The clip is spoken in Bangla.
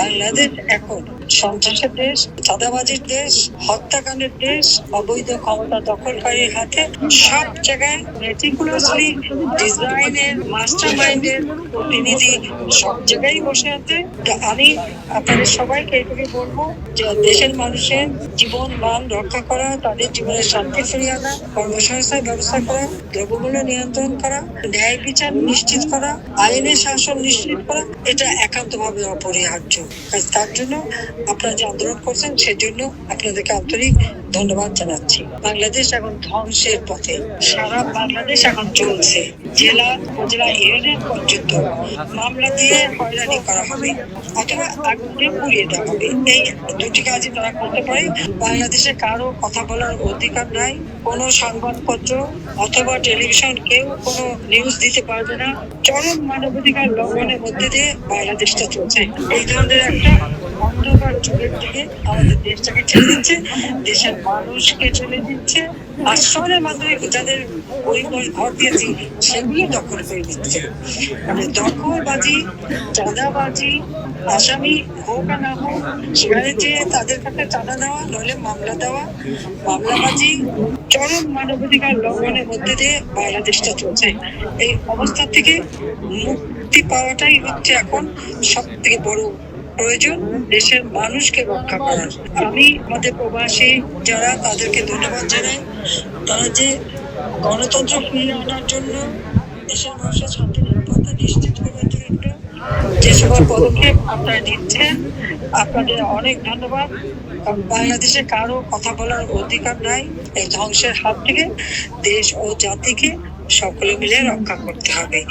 বাংলাদেশ এখন সন্ত্রাসের দেশ, চাঁদাবাজির দেশ, হত্যাকাণ্ডের দেশ, অবৈধ ক্ষমতা দখলকারীর হাতে সব জায়গায় মেটিকুলাসলি ডিজাইনের মাস্টার মাইন্ডের প্রতিনিধি সব জায়গায় বসে আছে। আমি আপনাদের সবাইকে এটুকু বলব যে দেশের মানুষের জীবন, মান রক্ষা করা, তাদের জীবনের শান্তি ফিরিয়ে আনা কর্মসংস্থান ব্যবস্থা করা, দ্রব্যমূল্য নিয়ন্ত্রণ করা, ন্যায় বিচার নিশ্চিত করা, আইনের শাসন নিশ্চিত করা, এটা একান্তভাবে অপরিহার্য। তার জন্য আপনারা যে আন্দোলন করছেন, সেজন্য আপনাদেরকে আন্তরিক ধন্যবাদ জানাচ্ছি। বাংলাদেশ এখন ধ্বংসের পথে। সারা বাংলাদেশ এখন চলছে। জেলা উপজেলা ইউনিয়ন পর্যন্ত মামলা দিয়ে হয়রানি করা হবে অথবা আগুন পুড়িয়ে দেওয়া হবে। এই দুটি কাজই তারা করতে পারে। বাংলাদেশে কারও কথা বলার অধিকার নাই, কোনো সংবাদপত্র অথবা টেলিভিশন কেউ কোনো নিউজ দিতে পারবে না। চরম মানবাধিকার লঙ্ঘনের মধ্যে দিয়ে বাংলাদেশটা চলছে। এই ধরনের একটা অন্ধকার যুগের দিকে আমাদের দেশটাকে ঠেলে দিচ্ছে, দেশের মানুষকে ঠেলে দিচ্ছে আশ্রমের মাধ্যমে যাদের পরিবার ঘর দিয়েছি, সেগুলো দখল করে দিচ্ছে মানে দখলবাজি, চাঁদাবাজি, আসামি হোক আর না হোক, সেখানে যে তাদের কাছে চাঁদা দেওয়া, নইলে মামলা দেওয়া, মামলাবাজি, চরম মানবাধিকার লঙ্ঘনের মধ্যে দিয়ে বাংলাদেশটা চলছে। এই অবস্থা থেকে মুক্তি পাওয়াটাই হচ্ছে এখন সব থেকে বড় প্রয়োজন দেশের মানুষকে রক্ষা করার। আমি আমাদের প্রবাসী যারা, তাদেরকে ধন্যবাদ জানাই। তারা যে গণতন্ত্র ফিরিয়ে আনার জন্য দেশের মানুষের শান্তি, নিরাপত্তা নিশ্চিত করার জন্য যে সকল পদক্ষেপ আপনারা নিচ্ছেন, আপনাদের অনেক ধন্যবাদ। বাংলাদেশে কারও কথা বলার অধিকার নাই। এই ধ্বংসের হাত থেকে দেশ ও জাতিকে সকলে মিলে রক্ষা করতে হবে।